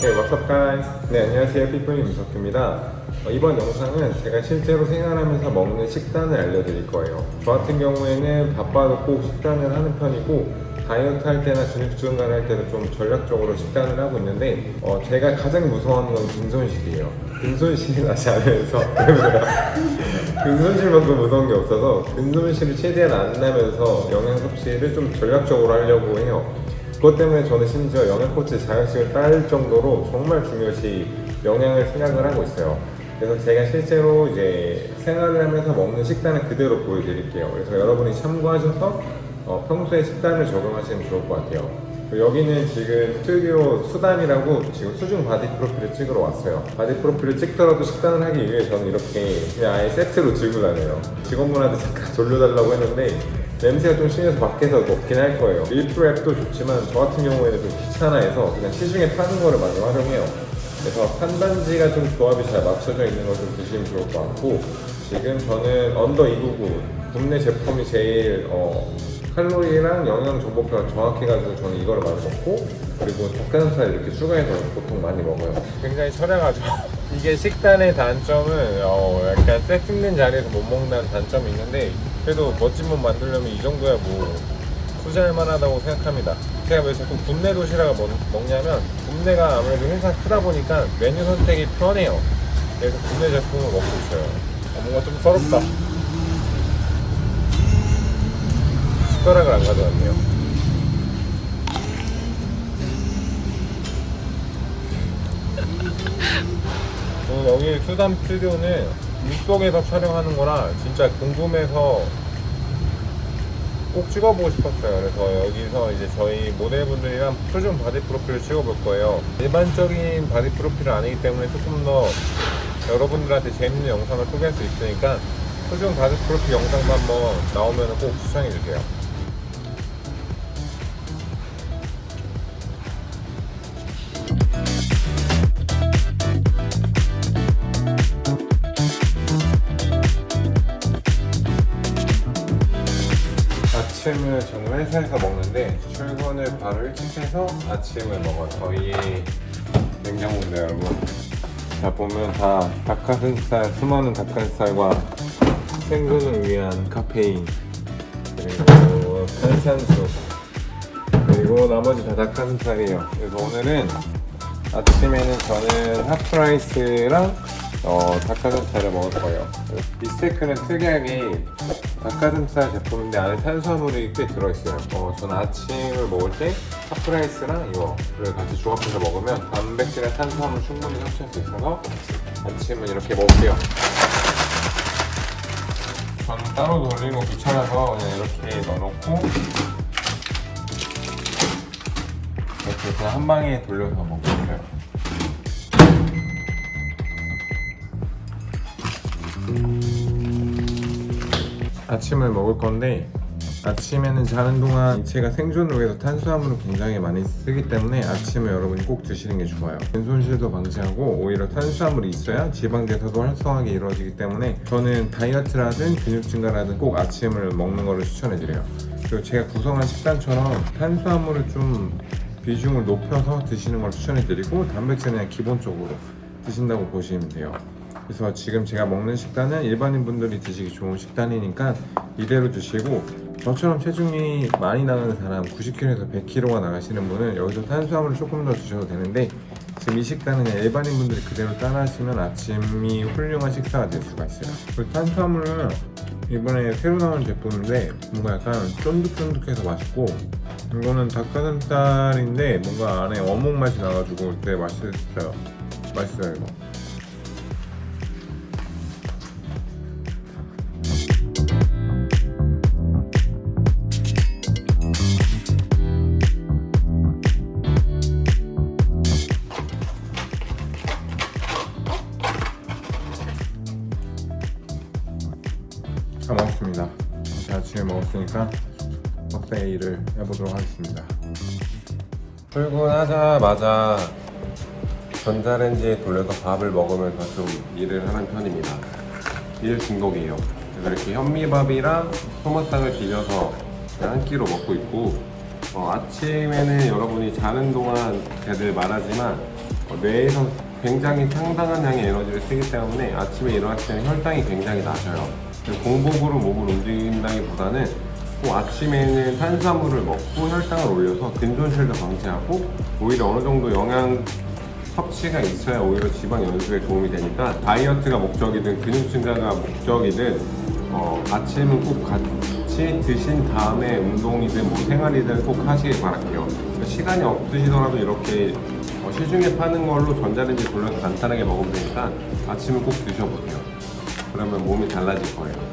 네, what's up guys? 네, 안녕하세요. 피플리 민석입니다. 어, 이번 영상은 제가 실제로 생활하면서 먹는 식단을 알려드릴 거예요. 저 같은 경우에는 바빠도 꼭 식단을 하는 편이고 다이어트 할 때나 근육 증가를 할 때도 좀 전략적으로 식단을 하고 있는데 어, 제가 가장 무서워하는 건 근손실이에요. 근손실이 나지 않으면서 근손실만큼 무서운 게 없어서 근손실을 최대한 안 나면서 영양 섭취를 좀 전략적으로 하려고 해요. 그것 때문에 저는 심지어 영양 코치 자격증을 딸 정도로 정말 중요시 영양을 생각을 하고 있어요. 그래서 제가 실제로 이제 생활을 하면서 먹는 식단을 그대로 보여드릴게요. 그래서 여러분이 참고하셔서 어, 평소에 식단을 적용하시면 좋을 것 같아요. 여기는 지금 스튜디오 수담이라고 지금 수중 바디 프로필을 찍으러 왔어요. 바디 프로필을 찍더라도 식단을 하기 위해 저는 이렇게 그냥 아예 세트로 들고 다녀요. 직원분한테 잠깐 돌려달라고 했는데 냄새가 좀 심해서 밖에서 먹긴 할 거예요. 밀프랩도 좋지만 저 같은 경우에는 좀 귀찮아해서 그냥 시중에 파는 거를 많이 활용해요. 그래서 탄단지가 좀 조합이 잘 맞춰져 있는 거좀 드시면 좋을 것 같고 지금 저는 언더 299 국내 제품이 제일 어, 칼로리랑 영양 정보표가 정확해가지고 저는 이거를 많이 먹고 그리고 닭가슴살 이렇게 추가해서 보통 많이 먹어요. 굉장히 처량하죠. 이게 식단의 단점은 어, 약간 세팅된 자리에서 못 먹는다는 단점이 있는데 그래도 멋진 몸 만들려면 이 정도야 뭐 투자할 만하다고 생각합니다. 제가 왜 자꾸 국내 도시락을 먹, 먹냐면 국내가 아무래도 회사 크다 보니까 메뉴 선택이 편해요. 그래서 국내 제품을 먹고 있어요. 어, 뭔가 좀 서럽다. 숟가락을 안 가져왔네요. 음, 여기 수담 스튜디오는 물속에서 촬영하는 거라 진짜 궁금해서 꼭 찍어보고 싶었어요. 그래서 여기서 이제 저희 모델분들이랑 표준 바디 프로필을 찍어볼 거예요. 일반적인 바디 프로필은 아니기 때문에 조금 더 여러분들한테 재밌는 영상을 소개할 수 있으니까 표준 바디 프로필 영상도 한번 나오면 꼭 추천해주세요. 아침을 저는 회사에서 먹는데 출근을 바로 일찍 해서 아침을 먹어요. 저희 냉장고인데 여러분. 자 보면 다 닭가슴살, 수많은 닭가슴살과 생존을 위한 카페인 그리고 탄산수 그리고 나머지 다 닭가슴살이에요. 그래서 오늘은 아침에는 저는 핫프라이스랑 어, 닭가슴살을 먹을 거예요. 이 스테이크는 특이하게 닭가슴살 제품인데 안에 탄수화물이 꽤 들어있어요. 어, 저는 아침을 먹을 때 핫프라이스랑 이거를 같이 조합해서 먹으면 단백질과 탄수화물 충분히 섭취할 수 있어서 아침은 이렇게 먹을게요. 저는 따로 돌리는 거 귀찮아서 그냥 이렇게 넣어놓고 이렇게 그냥 한 방에 돌려서 먹고 있어요. 아침을 먹을 건데 아침에는 자는 동안 인체가 생존을 위해서 탄수화물을 굉장히 많이 쓰기 때문에 아침을 여러분이 꼭 드시는 게 좋아요. 근손실도 방지하고 오히려 탄수화물이 있어야 지방 대사도 활성하게 이루어지기 때문에 저는 다이어트라든 근육 증가라든 꼭 아침을 먹는 거를 추천해드려요. 그리고 제가 구성한 식단처럼 탄수화물을 좀 비중을 높여서 드시는 걸 추천해드리고 단백질은 기본적으로 드신다고 보시면 돼요. 그래서 지금 제가 먹는 식단은 일반인 분들이 드시기 좋은 식단이니까 이대로 드시고 저처럼 체중이 많이 나가는 사람 90kg에서 100kg가 나가시는 분은 여기서 탄수화물을 조금 더 드셔도 되는데 지금 이 식단은 일반인 분들이 그대로 따라 하시면 아침이 훌륭한 식사가 될 수가 있어요. 그리고 탄수화물은 이번에 새로 나온 제품인데 뭔가 약간 쫀득쫀득해서 맛있고 이거는 닭가슴살인데 뭔가 안에 어묵 맛이 나가지고 되게 맛있어요. 맛있어요 이거 먹었으니까 먹방의 일을 해보도록 하겠습니다. 출근하자마자 전자레인지에 돌려서 밥을 먹으면서 좀 일을 하는 편입니다. 일 중독이에요. 그래서 이렇게 현미밥이랑 소맛탕을 비벼서 한 끼로 먹고 있고 어, 아침에는 여러분이 자는 동안 대들 말하지만 어, 뇌에서 굉장히 상당한 양의 에너지를 쓰기 때문에 아침에 일어났을 때는 혈당이 굉장히 낮아요. 공복으로 몸을 움직인다기보다는 꼭 아침에는 탄수화물을 먹고 혈당을 올려서 근손실도 방지하고 오히려 어느 정도 영양 섭취가 있어야 오히려 지방 연소에 도움이 되니까 다이어트가 목적이든 근육 증가가 목적이든 어, 아침은 꼭 같이 드신 다음에 운동이든 뭐 생활이든 꼭 하시길 바랄게요. 그러니까 시간이 없으시더라도 이렇게 어, 시중에 파는 걸로 전자레인지 돌려서 간단하게 먹으면 되니까 아침은 꼭 드셔보세요. 그러면 몸이 달라질 거예요.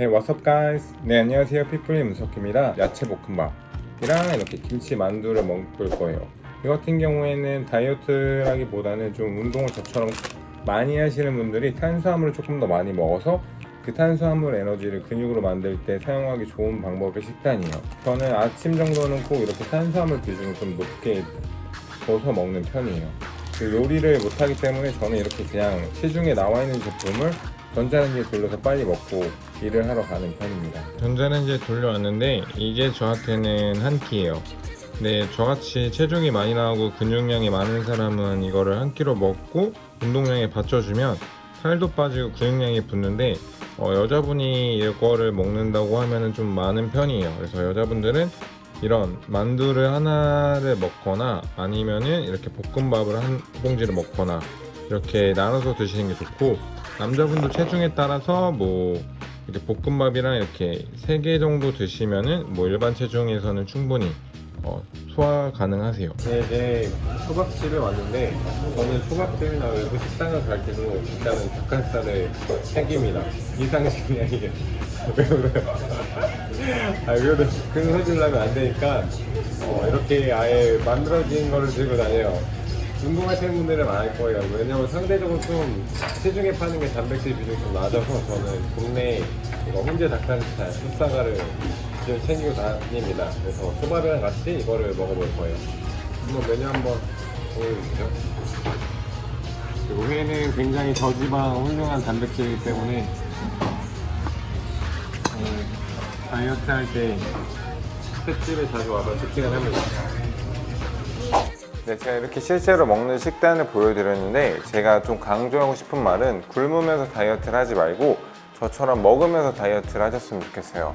Hey, what's up, guys? 네, 안녕하세요. 피플리 문석입니다. 야채 볶음밥이랑 이렇게 김치 만두를 먹을 거예요. 이 같은 경우에는 다이어트라기보다는 좀 운동을 저처럼 많이 하시는 분들이 탄수화물을 조금 더 많이 먹어서 그 탄수화물 에너지를 근육으로 만들 때 사용하기 좋은 방법의 식단이에요. 저는 아침 정도는 꼭 이렇게 탄수화물 비중을 좀 높게 둬서 먹는 편이에요. 그 요리를 못하기 때문에 저는 이렇게 그냥 시중에 나와 있는 제품을 전자레인지에 돌려서 빨리 먹고 일을 하러 가는 편입니다. 전자레인지에 돌려왔는데 이게 저한테는 한 끼예요. 근데 저같이 체중이 많이 나오고 근육량이 많은 사람은 이거를 한 끼로 먹고 운동량에 받쳐주면 살도 빠지고 근육량이 붙는데 어, 여자분이 이거를 먹는다고 하면은 좀 많은 편이에요. 그래서 여자분들은 이런 만두를 하나를 먹거나 아니면은 이렇게 볶음밥을 한 봉지를 먹거나 이렇게 나눠서 드시는 게 좋고 남자분도 체중에 따라서 뭐 이렇게 볶음밥이랑 이렇게 세개 정도 드시면은 뭐 일반 체중에서는 충분히 어, 소화 가능하세요. 네, 이제 초밥집에 왔는데 저는 초밥집이나 외부 식당을 갈 때도 일단은 닭가슴살을 챙깁니다. 이상식이 아니에요. 왜 그래요? 아, 그래도 큰 소질 나면 안 되니까 어, 이렇게 아예 만들어진 거를 들고 다녀요. 운동하시는 분들은 많을 거예요. 왜냐면 상대적으로 좀 시중에 파는 게 단백질 비중이 좀 낮아서 저는 국내 이거 훈제 닭가슴살, 숯사가를 좀 챙기고 다닙니다. 그래서 초밥이랑 같이 이거를 먹어볼 거예요. 한번 메뉴 한번 보여주시죠. 그리고 회는 굉장히 저지방 훌륭한 단백질이기 때문에 음, 다이어트 할 때 횟집에 자주 와서 치팅을 합니다. 네, 제가 이렇게 실제로 먹는 식단을 보여드렸는데 제가 좀 강조하고 싶은 말은 굶으면서 다이어트를 하지 말고 저처럼 먹으면서 다이어트를 하셨으면 좋겠어요.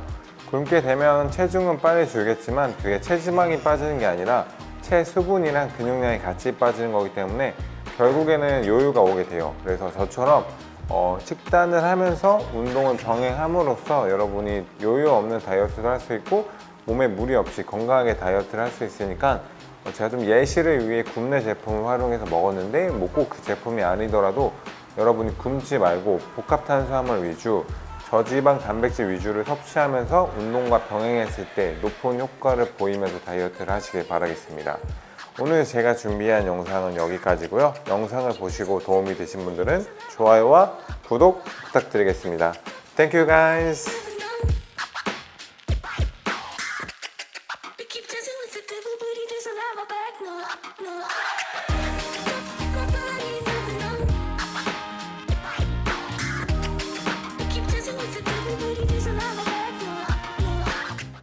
굶게 되면 체중은 빨리 줄겠지만 그게 체지방이 빠지는 게 아니라 체수분이랑 근육량이 같이 빠지는 거기 때문에 결국에는 요요가 오게 돼요. 그래서 저처럼 어, 식단을 하면서 운동을 병행함으로써 여러분이 요요 없는 다이어트도 할 수 있고 몸에 무리 없이 건강하게 다이어트를 할 수 있으니까 어, 제가 좀 예시를 위해 국내 제품을 활용해서 먹었는데 뭐 꼭 그 제품이 아니더라도 여러분이 굶지 말고 복합 탄수화물 위주 저지방 단백질 위주를 섭취하면서 운동과 병행했을 때 높은 효과를 보이면서 다이어트를 하시길 바라겠습니다. 오늘 제가 준비한 영상은 여기까지고요. 영상을 보시고 도움이 되신 분들은 좋아요와 구독 부탁드리겠습니다. Thank you guys.